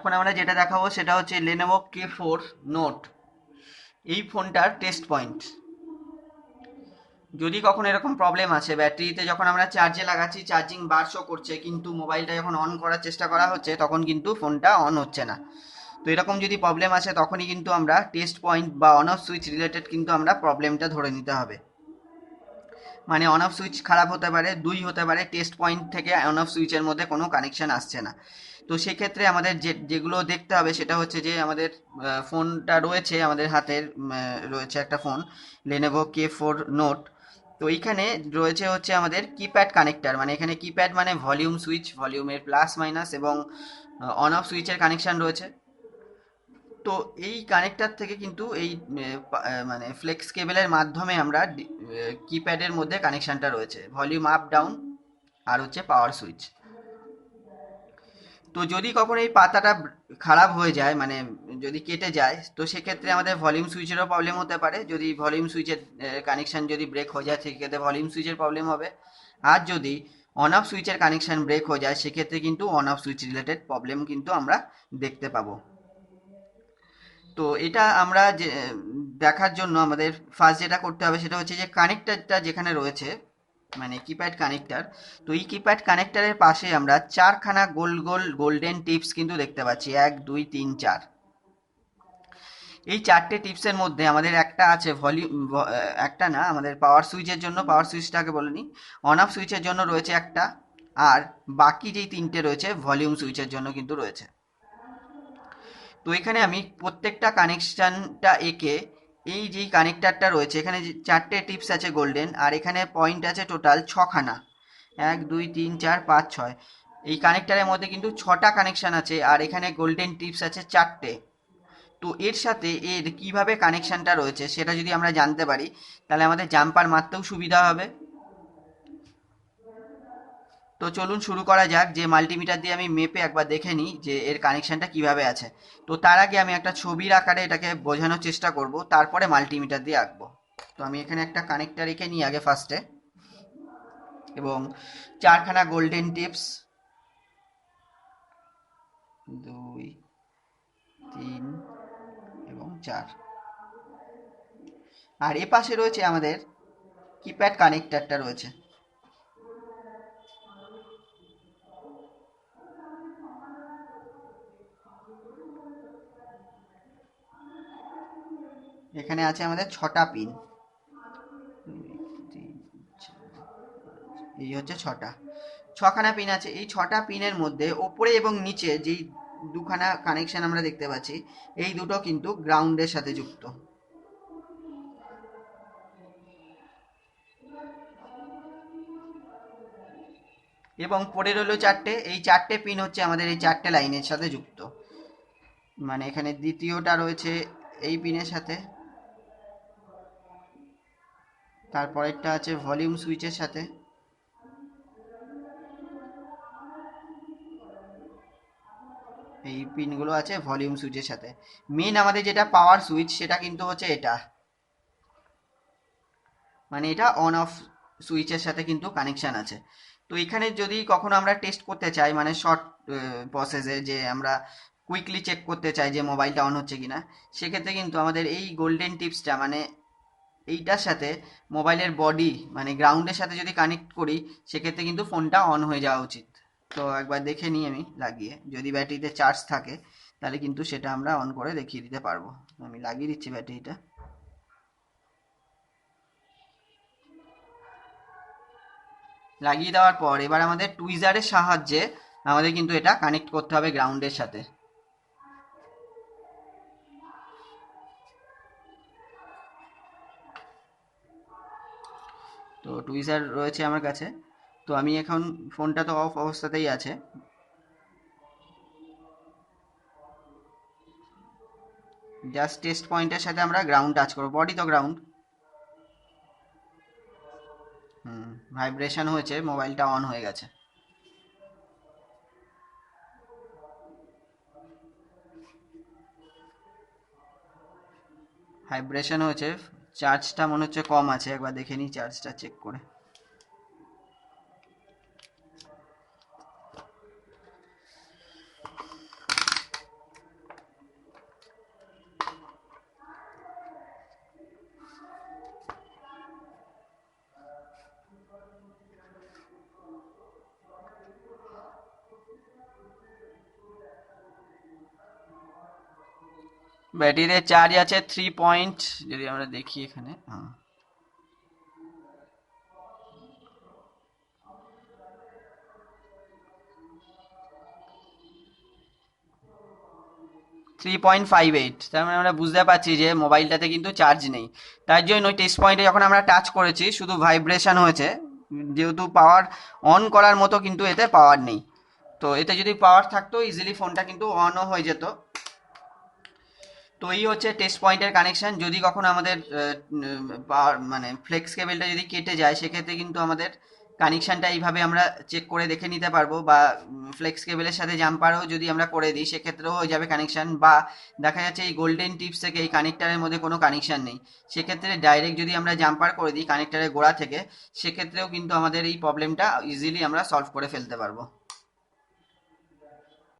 এখন আমরা যেটা দেখাবো সেটা হচ্ছে লেনোভো কে ফোর নোট এই ফোনটার টেস্ট পয়েন্ট যদি কখনো এরকম প্রবলেম আছে, ব্যাটারিতে যখন আমরা চার্জে লাগাচ্ছি চার্জিং বার শো করছে, কিন্তু মোবাইলটা যখন অন করার চেষ্টা করা হচ্ছে, তখন কিন্তু ফোনটা অন হচ্ছে না। তো এরকম যদি প্রবলেম আসে, তখনই কিন্তু আমরা টেস্ট পয়েন্ট বা অন অফ সুইচ রিলেটেড কিন্তু আমরা প্রবলেমটা ধরে নিতে হবে। মানে অন অফ সুইচ খারাপ হতে পারে, দুই হতে পারে টেস্ট পয়েন্ট থেকে অন অফ সুইচের মধ্যে কোনো কানেকশন আসছে না। তো সেক্ষেত্রে আমাদের যে, যেগুলো দেখতে হবে সেটা হচ্ছে যে আমাদের ফোনটা রয়েছে আমাদের হাতের রয়েছে একটা phone Lenovo K four note তো এইখানে রয়েছে হচ্ছে আমাদের কিপ্যাড কানেক্টার মানে এখানে কিপ্যাড মানে ভলিউম সুইচ ভলিউমের প্লাস মাইনাস এবং অন অফ সুইচের কানেকশন রয়েছে। তো এই কানেক্টার থেকে কিন্তু এই মানে ফ্লেক্স কেবেলের মাধ্যমে আমরা কিপ্যাডের মধ্যে কানেকশনটা রয়েছে। ভলিউম আপ ডাউন আর হচ্ছে পাওয়ার সুইচ তো যদি কখনো এই পাতাটা খারাপ হয়ে যায় মানে যদি কেটে যায়, তো সেক্ষেত্রে আমাদের ভলিউম সুইচেরও প্রবলেম হতে পারে। যদি ভলিউম সুইচের কানেকশন যদি ব্রেক হয়ে যায়, সেক্ষেত্রে ভলিউম সুইচের প্রবলেম হবে। আর যদি অন অফ সুইচের কানেকশন ব্রেক হয়ে যায়, সেক্ষেত্রে কিন্তু on off switch related problem কিন্তু আমরা দেখতে পাবো। তো এটা আমরা যে, দেখার জন্য আমাদের ফার্স্ট যেটা করতে হবে, সেটা হচ্ছে যে কানেক্টারটা যেখানে রয়েছে মানে কিপ্যাড কানেক্টার তো এই কিপ্যাড কানেক্টারের পাশে আমরা চারখানা গোল গোল গোল্ডেন টিপস কিন্তু দেখতে পাচ্ছি। এক, দুই, তিন, চার। এই চারটে টিপসের মধ্যে আমাদের একটা আছে ভলিউম একটা না, আমাদের পাওয়ার সুইচের জন্য পাওয়ার সুইচটাকে বলে নি। অন অফ সুইচের জন্য রয়েছে একটা, আর বাকি যেই তিনটে রয়েছে ভলিউম সুইচের জন্য কিন্তু রয়েছে। তো এখানে আমি প্রত্যেকটা কানেকশনটা এঁকে এই যে কানেক্টারটা রয়েছে, এখানে চারটে টিপস আছে গোল্ডেন আর এখানে পয়েন্ট আছে টোটাল ছখানা। এক, দুই, তিন, চার, পাঁচ, ছয়। এই কানেক্টারের মধ্যে কিন্তু ছটা কানেকশান আছে, আর এখানে গোল্ডেন টিপস আছে চারটে। তো এর সাথে এর কীভাবে কানেকশানটা রয়েছে, সেটা যদি আমরা জানতে পারি, তাহলে আমাদের জাম্পার মারতেও সুবিধা হবে। তো চলুন শুরু করা যাক যে মাল্টিমিটার দিয়ে আমি মেপে একবার দেখে নিই যে এর কানেকশনটা কীভাবে আছে। তো তার আগে আমি একটা ছবির আকারে এটাকে বোঝানোর চেষ্টা করব, তারপরে মাল্টিমিটার দিয়ে আঁকবো। তো আমি এখানে একটা কানেক্টার রেখে নিই আগে ফার্স্টে এবং চারখানা গোল্ডেন টিপস দুই, তিন এবং চার। আর এ পাশে রয়েছে আমাদের কিপ্যাড কানেক্টারটা রয়েছে। এখানে আছে আমাদের ছটা পিন। এই হচ্ছে ছটা। ছখানা পিন আছে। এই ছটা পিনের মধ্যে ওপরে এবং নিচে যেই দুখানা কানেকশন আমরা দেখতে পাচ্ছি, এই দুটো কিন্তু গ্রাউন্ডের সাথে যুক্ত। এবং পরে রইল চারটে। এই চারটে পিন হচ্ছে আমাদের এই চারটে লাইনের সাথে যুক্ত। মানে এখানে দ্বিতীয়টা রয়েছে এই পিনের সাথে। তারপরেরটা আছে ভলিউম সুইচের সাথে। এই পিনগুলো আছে ভলিউম সুইচের সাথে। মেন আমাদের যেটা পাওয়ার সুইচ, সেটা কিন্তু হচ্ছে এটা। মানে এটা অন অফ সুইচের সাথে কিন্তু কানেকশান আছে। তো এখানে যদি কখনো আমরা টেস্ট করতে চাই মানে শর্ট প্রসেসে যে আমরা কুইকলি চেক করতে চাই যে মোবাইলটা অন হচ্ছে কিনা, সেক্ষেত্রে কিন্তু আমাদের এই গোল্ডেন টিপসটা মানে এইটার সাথে মোবাইলের বডি মানে গ্রাউন্ডের সাথে যদি কানেক্ট করি, সেক্ষেত্রে কিন্তু ফোনটা অন হয়ে যাওয়া উচিত। তো একবার দেখে নিই আমি লাগিয়ে। যদি ব্যাটারিতে চার্জ থাকে, তাহলে কিন্তু সেটা আমরা অন করে দেখিয়ে দিতে পারব। আমি লাগিয়ে দিচ্ছি ব্যাটারিটা। লাগিয়ে দেওয়ার পর এবার আমাদের টুইজারের সাহায্যে আমাদের কিন্তু এটা কানেক্ট করতে হবে গ্রাউন্ডের সাথে। তো টুইজার রয়েছে আমার কাছে। তো আমি এখন ফোনটা তো অফ অবস্থাতেই আছে। জাস্ট টেস্ট পয়েন্টের সাথে আমরা গ্রাউন্ড টাচ করব। বডি তো গ্রাউন্ড হুম ভাইব্রেশন হয়েছে মোবাইলটা অন হয়ে গেছে। ভাইব্রেশন হয়েছে চার্জটা মনে হচ্ছে কম আছে একবার দেখে নিই চার্জটা চেক করে। ব্যাটারিতে চার্জ আছে থ্রি পয়েন্ট যদি আমরা দেখি এখানে হ্যাঁ। থ্রি পয়েন্ট ফাইভ এইট তার মানে আমরা বুঝতে পারছি যে মোবাইলটাতে কিন্তু চার্জ নেই। তার জন্য টেস্ট পয়েন্টে যখন আমরা টাচ করেছি, শুধু ভাইব্রেশন হয়েছে, যেহেতু পাওয়ার অন করার মতো কিন্তু এতে পাওয়ার নেই। তো এতে যদি পাওয়ার থাকতো ইজিলি ফোনটা কিন্তু অনও হয়ে যেত। তো এই হচ্ছে টেস্ট পয়েন্টের কানেকশন যদি কখনো আমাদের মানে ফ্লেক্স কেবেলটা যদি কেটে যায়, সেক্ষেত্রে কিন্তু আমাদের কানেকশানটা এইভাবে আমরা চেক করে দেখে নিতে পারব বা ফ্লেক্স কেবেলের সাথে জাম্পারও যদি আমরা করে দিই, সেক্ষেত্রেও হয়ে যাবে কানেকশান বা দেখা যাচ্ছে এই গোল্ডেন টিপস থেকে এই কানেক্টারের মধ্যে কোনো কানেকশান নেই। সেক্ষেত্রে ডাইরেক্ট যদি আমরা জাম্পার করে দিই কানেক্টারের গোড়া থেকে, সেক্ষেত্রেও কিন্তু আমাদের এই প্রবলেমটা ইজিলি আমরা সলভ করে ফেলতে পারব।